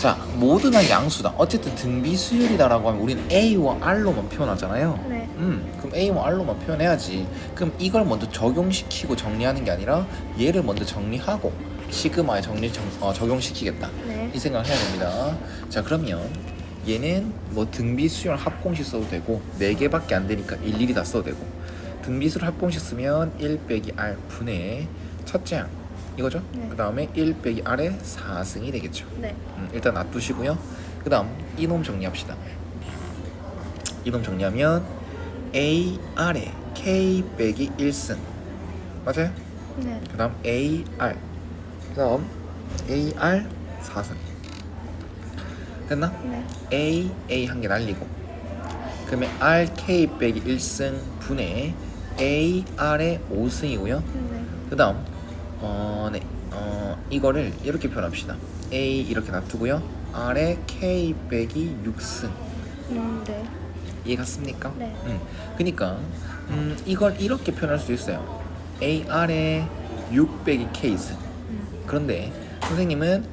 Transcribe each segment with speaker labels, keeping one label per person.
Speaker 1: 자, 모든한 양수다. 어쨌든 등비 수열이다라고 하면 우리는 A와 R로만 표현하잖아요.
Speaker 2: 네.
Speaker 1: 음, 그럼 A와 R로만 표현해야지. 그럼 이걸 먼저 적용시키고 정리하는 게 아니라 얘를 먼저 정리하고 시그마에 정리 정, 어, 적용시키겠다.
Speaker 2: 네.
Speaker 1: 이 생각을 해야 됩니다. 자, 그러면 얘는 뭐 등비 수열 합공식 써도 되고 4개밖에 안 되니까 일일이 다 써도 되고 등비수를 합공식 쓰면 1 빼기 R 분의 첫째 항 이거죠?
Speaker 2: 네.
Speaker 1: 그 다음에 1 빼기 R의 4승이 되겠죠.
Speaker 2: 네.
Speaker 1: 음, 일단 놔두시고요. 그 다음 이놈 정리합시다. 이놈 정리하면 A, R에 K 빼기 1승 맞아요?
Speaker 2: 네.
Speaker 1: 그 다음 A, R 그 다음 A, R 4승 됐나?
Speaker 2: 네.
Speaker 1: A, A 한 개 날리고 그러면 R, K 빼기 1승 분의 A, R의 5승이고요
Speaker 2: 네.
Speaker 1: 그 다음 어, 네. 어, 이거를 이렇게 표현합시다 A 이렇게 놔두고요 R에 K 빼기 6승
Speaker 2: 음, 네.
Speaker 1: 이해갔습니까?
Speaker 2: 네.
Speaker 1: 음, 그니까 음, 이걸 이렇게 표현할 수 있어요 A, R에 6 빼기 K승
Speaker 2: 음.
Speaker 1: 그런데 선생님은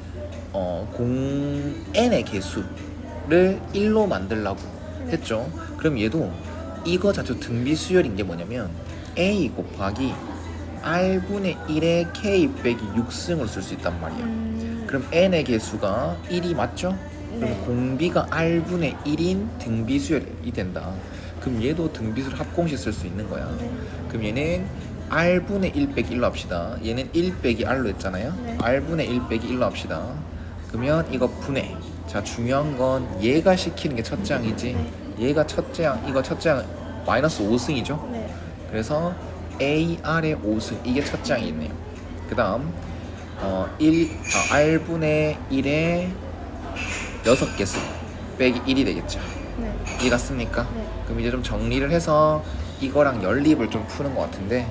Speaker 1: 어, 공 n의 개수를 1로 만들라고
Speaker 2: 네.
Speaker 1: 했죠. 그럼 얘도 이거 자체 등비 수열인 게 뭐냐면 a 곱하기 r분의 1의 k 빼기 6승을 쓸수 있단 말이야.
Speaker 2: 음.
Speaker 1: 그럼 n의 개수가 1이 맞죠? 그럼
Speaker 2: 네.
Speaker 1: 공비가 r분의 1인 등비 수열이 된다. 그럼 얘도 등비수를 합공식 쓸 수 있는 거야.
Speaker 2: 네.
Speaker 1: 그럼 얘는 r분의 1 빼기 1로 합시다. 얘는 1 빼기 r로 했잖아요.
Speaker 2: 네.
Speaker 1: r분의 1 빼기 1로 합시다. 그러면 이거 분해. 자 중요한 건 얘가 시키는 게 첫째 항이지.
Speaker 2: 네.
Speaker 1: 얘가 첫째 항, 이거 첫째 항 마이너스 5승이죠.
Speaker 2: 네.
Speaker 1: 그래서 a r의 5승 이게 첫째 항이 있네요. 그 다음 어, 1, 아, r분의 1의 6개 승 빼기 1이 되겠죠.
Speaker 2: 네.
Speaker 1: 이해갔습니까?
Speaker 2: 네.
Speaker 1: 그럼 이제 좀 정리를 해서 이거랑 연립을 좀 푸는 것 같은데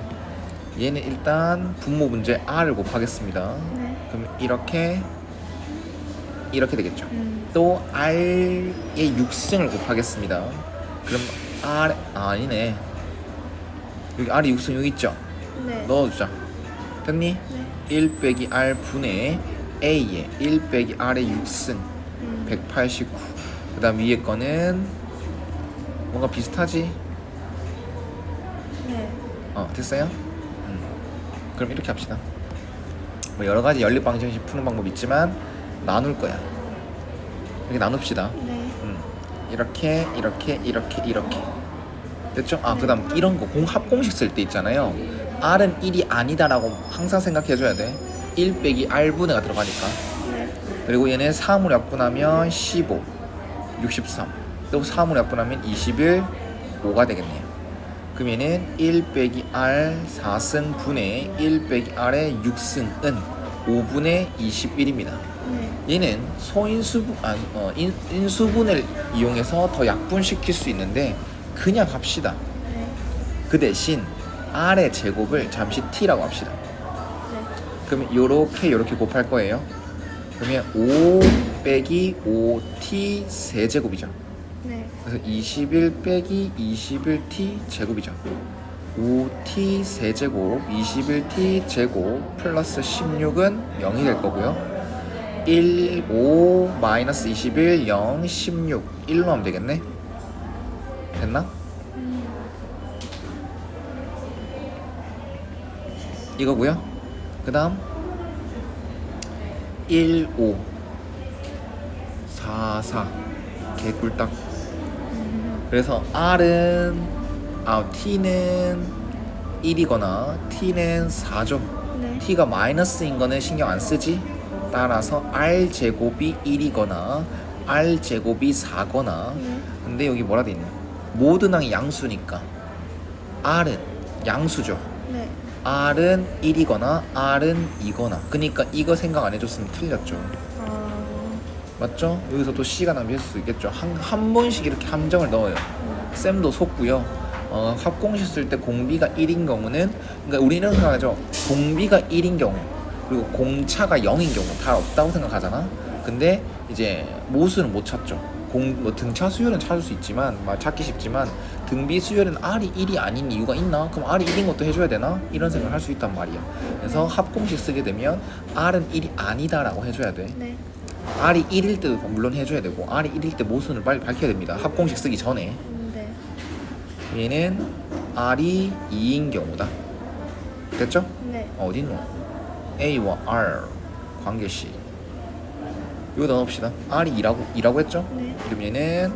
Speaker 1: 얘는 일단 분모 문제 r을 곱하겠습니다.
Speaker 2: 네.
Speaker 1: 그럼 이렇게 이렇게 되겠죠.
Speaker 2: 음.
Speaker 1: 또 r의 6승을 곱하겠습니다. 그럼 r 아, 아니네. 여기 r의 6승 여기 있죠.
Speaker 2: 네.
Speaker 1: 넣어주자. 됐니?
Speaker 2: 네.
Speaker 1: 1 빼기 r 분의 a의 1 빼기 r의 6승
Speaker 2: 음.
Speaker 1: 189. 그 다음 위에 거는 뭔가 비슷하지?
Speaker 2: 네.
Speaker 1: 어 됐어요? 음. 그럼 이렇게 합시다. 뭐 여러 가지 연립 방정식 푸는 방법 있지만 나눌 거야. 이렇게 나눕시다.
Speaker 2: 네.
Speaker 1: 음. 이렇게 이렇게 이렇게 이렇게 됐죠? 아 그 다음 이런 거 공합 공식 쓸 때 있잖아요. r은 1이 아니다라고 항상 생각해줘야 돼. 1 빼기 r분의가 들어가니까.
Speaker 2: 네.
Speaker 1: 그리고 얘는 3으로 약분하면 15, 63. 또 3으로 약분하면 21, 5가 되겠네요. 그럼 얘는 1 빼기 r 4승 분의 1 빼기 r의 6승은 5분의 21입니다.
Speaker 2: 네.
Speaker 1: 얘는 소인수분, 아, 어, 인, 인수분을 이용해서 더 약분시킬 수 있는데 그냥 합시다.
Speaker 2: 네.
Speaker 1: 그 대신 r의 제곱을 잠시 t라고 합시다.
Speaker 2: 네.
Speaker 1: 그러면 요렇게 요렇게 곱할 거예요. 그러면 5 빼기 5t 세제곱이죠.
Speaker 2: 네.
Speaker 1: 그래서 21 빼기 21t 제곱이죠. 5t 세제곱 21t 제곱 플러스 16은 0이 될 거고요. 1, 5 마이너스 21, 0, 16 1로 하면 되겠네. 됐나?
Speaker 2: 음.
Speaker 1: 이거고요. 그 다음 1, 5 4, 4 개꿀딱
Speaker 2: 음.
Speaker 1: 그래서 R은 아 T는 1이거나 T는 4죠
Speaker 2: 네.
Speaker 1: T가 마이너스인 거는 신경 안 쓰지 따라서 R 제곱이 1이거나 R 제곱이 4거나
Speaker 2: 네.
Speaker 1: 근데 여기 뭐라 돼 있냐 모든 항이 양수니까. R은 양수죠.
Speaker 2: 네.
Speaker 1: R은 1이거나 R은 2거나. 그러니까 이거 생각 안 해줬으면 틀렸죠.
Speaker 2: 아.
Speaker 1: 맞죠? 여기서 또 C가 낭비할 수 있겠죠. 한, 한 번씩 이렇게 함정을 넣어요.
Speaker 2: 음.
Speaker 1: 쌤도 속고요. 어, 합공식 쓸 때 공비가 1인 경우는 그러니까 우리는 생각하죠. 공비가 1인 경우 그리고 공차가 0인 경우 다 없다고 생각하잖아. 근데 이제 모수는 못 찾죠 공, 뭐 등차 수열은 찾을 수 있지만 막 찾기 쉽지만 등비 수열은 R이 1이 아닌 이유가 있나? 그럼 R이 1인 것도 해줘야 되나? 이런 생각을 할 수 있단 말이야 그래서 합공식 쓰게 되면 R은 1이 아니다라고 해줘야 돼
Speaker 2: 네.
Speaker 1: R이 1일 때도 물론 해줘야 되고 R이 1일 때 모순을 빨리 밝혀야 됩니다. 합공식 쓰기 전에
Speaker 2: 음, 네.
Speaker 1: 얘는 R이 2인 경우다. 됐죠?
Speaker 2: 네.
Speaker 1: 어딨노? A와 R 관계식 이거 넣어봅시다. R이 2라고 2라고 했죠?
Speaker 2: 네.
Speaker 1: 그럼 얘는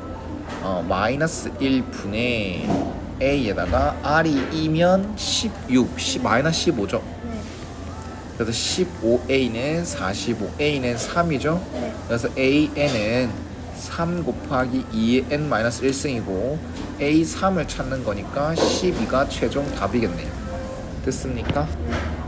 Speaker 1: 어, 마이너스 1분의 A에다가 R이 2면 16, 10, 마이너스 15죠.
Speaker 2: 네.
Speaker 1: 그래서 15A는 45, A는 3이죠.
Speaker 2: 네.
Speaker 1: 그래서 AN은 3 곱하기 2의 n 마이너스 1승이고 A3을 찾는 거니까 12가 최종 답이겠네요. 됐습니까?
Speaker 2: 네.